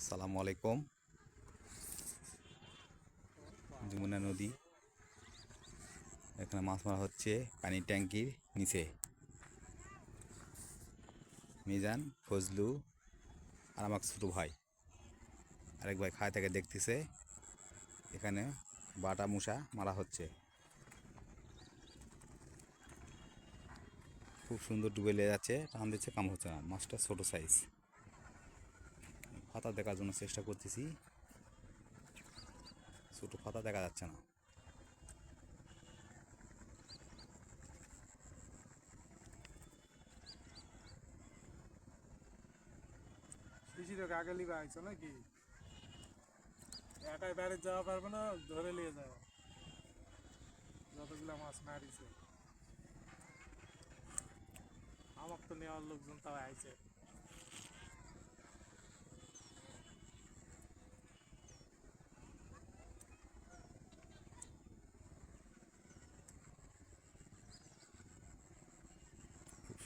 সালামু আলাইকুম। যমুনা নদী। এখানে মাছ মারা হচ্ছে পানির ট্যাঙ্কির নিচে। মিজান, ফজলু আর আমার ছোটো ভাই। আরেক ভাই খায় থেকে দেখতেছে। এখানে বাটা মুসা মারা হচ্ছে। খুব সুন্দর ডুবে লেগে যাচ্ছে। টান দিচ্ছে কাম হচ্ছে না। মাছটা ছোটো সাইজ পাতা দেখার জন্য চেষ্টা করতেছি। ছোটো পাতা দেখা যাচ্ছে না। তো আগে লিবা আইছো নাকি? যাওয়া পারবে না, ধরে নিয়ে যাও মাছ আমার তো নেওয়ার লোকজন তাও আইছে।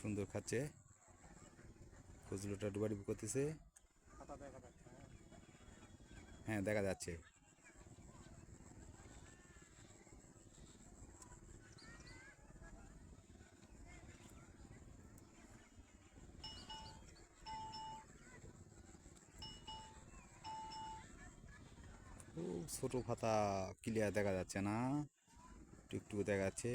সুন্দর খাচ্ছে। ফজলুটা ডুবাডুবি করতেছে। হ্যাঁ। দেখা যাচ্ছে। ছোট খাতা ক্লিয়ার দেখা যাচ্ছে না। টুকটুকু দেখা যাচ্ছে।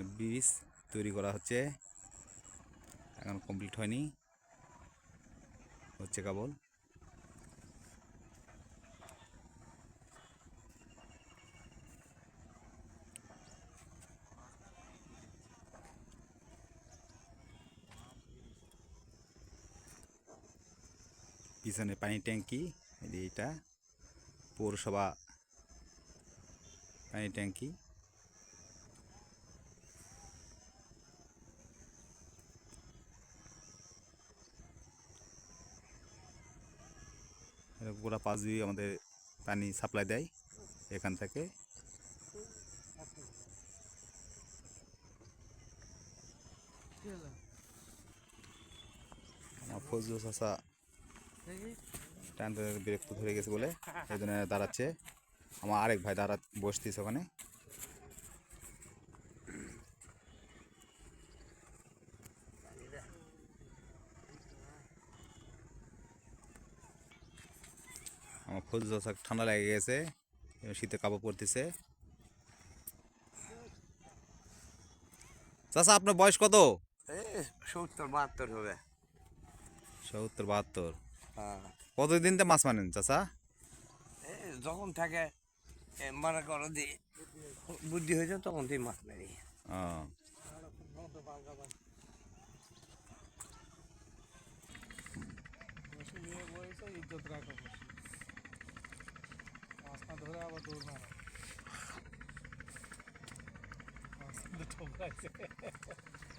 এখানে ব্রিজ তৈরি করা হচ্ছে। এখন কমপ্লিট হয়নি। হচ্ছে কেবল। পিছনে পানি ট্যাঙ্কি, এই যে এটা। পৌরসভা পানি ট্যাঙ্কি। গোড়া পাশ দিয়ে আমাদের পানি সাপ্লাই দেয় এখান থেকে। আমার চাষা টান বিরক্ত ধরে গেছে বলে, এই জন্য দাঁড়াচ্ছে। আমার আরেক ভাই দাঁড়া বসতিস ওখানে। আমার চাষা ঠান্ডা লেগে গেছে শীতে কাপড় পরতেছে। চাষা আপনার বয়স কত? সত্তর বাহাত্তর হবে। সত্তর বাহাত্তর। হ্যাঁ। কতদিন তো মাছ মানেন চাষা যখন থাকে এ, মনে করো যে বুদ্ধি হয়েছে তখন তুই মাছ মারি। ইজ্জত রাখো। বসে মাছ না ধরে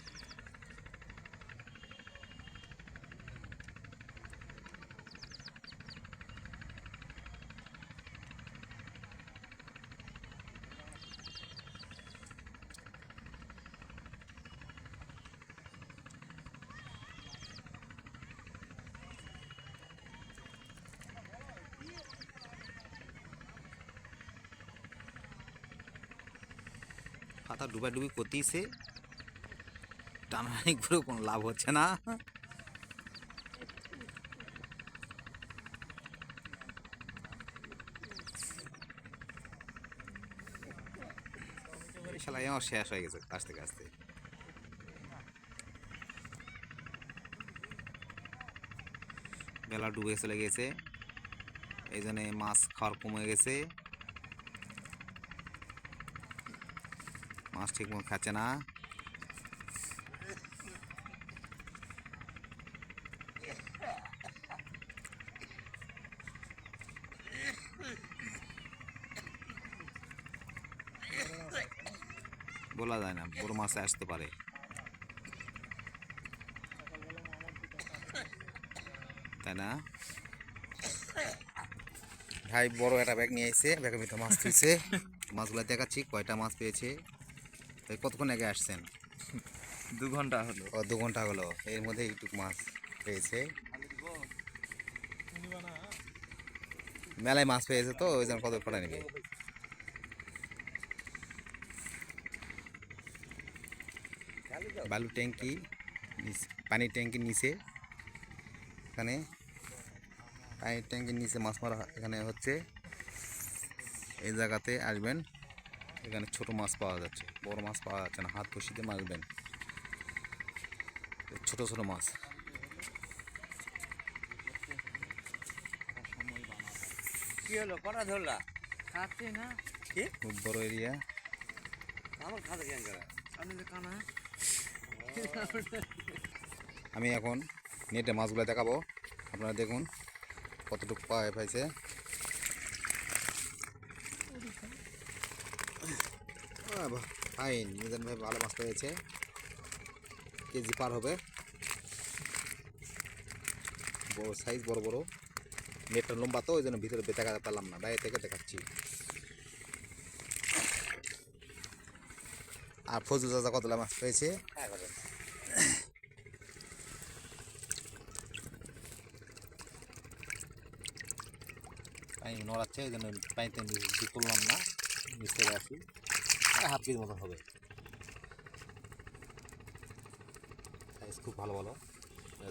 খাতা ডুবাডুবি করতেইছে টানাটানি করে কোনো লাভ হচ্ছে না। সেলাই আমার শেষ হয়ে গেছে আস্তে আস্তে। বেলা ডুবে চলে গেছে। এই জন্যে মাছ খাওয়ার কমে গেছে। মাছ ঠিক মতো খাচ্ছে না। বলা যায় না, বড় মাছ আসতে পারে। তাই না? ভাই বড় একটা ব্যাগ নিয়ে এসে ব্যাগের ভিতরে মাছ পেয়েছে মাছগুলো দেখাচ্ছি, কয়টা মাছ পেয়েছে। ভাই কতক্ষণ আগে আসছেন? দু ঘণ্টা হলো। ও দু ঘণ্টা হলো। এর মধ্যে একটু মাছ পেয়েছে। মেলায় মাছ পেয়েছে তো ওই জন্য কত কটা নেবে বালু ট্যাঙ্কি পানির ট্যাঙ্কির নিচে। এখানে পানির ট্যাঙ্কির নিচে মাছ মারা এখানে হচ্ছে। এই জায়গাতে আসবেন। এখানে ছোট মাছ পাওয়া যাচ্ছে বড় মাছ পাওয়া যাচ্ছে না হাত কষিতে মারবেন। ছোট ছোট মাছ। কি হলো? কটা ধরলা? খাচ্ছে না। খুব বড় এরিয়া। আমার খাতে কেন করে। আমি তো কানা। আমি এখন নেটে মাছগুলো দেখাবো। আপনারা দেখুন কতটুকু পাওয়া পাইছে ফাইন মিজান ভাই ভালো মাছ পেয়েছে কেজি পার হবে। বড় সাইজ বড় বড়। নেটটা লম্বা তো, ওই জন্য ভিতরে দেখা পেলাম না, বাইরে থেকে দেখাচ্ছি। আর ফজল চাচা কতলা মাছ পেয়েছে পানি নড়াচ্ছে, ওই জন্য নিচে তুললাম না আছি আর হাফ কেজির মতন হবে। সাইজ খুব ভালো ভালো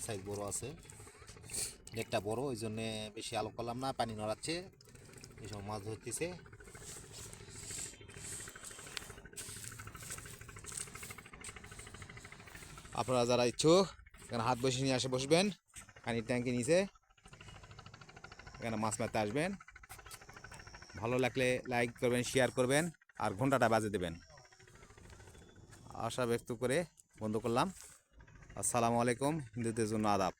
সাইজ বড় আছে। নেটটা বড়, ওই জন্যে বেশি আলো করলাম না, পানি নড়াচ্ছে। এই সময় মাছ ধরতেছে। আপনারা যারা ইচ্ছুক, এখানে হাত বসে নিয়ে আসে বসবেন। পানির ট্যাঙ্কি নিচে। এখানে মাছ মারতে আসবেন। ভালো লাগলে লাইক করবেন শেয়ার করবেন। আর ঘন্টাটা বাজে দেবেন। আশা ব্যক্ত করে বন্ধ করলাম। আসসালামু আলাইকুম হিন্দুদের জন্য আদাব।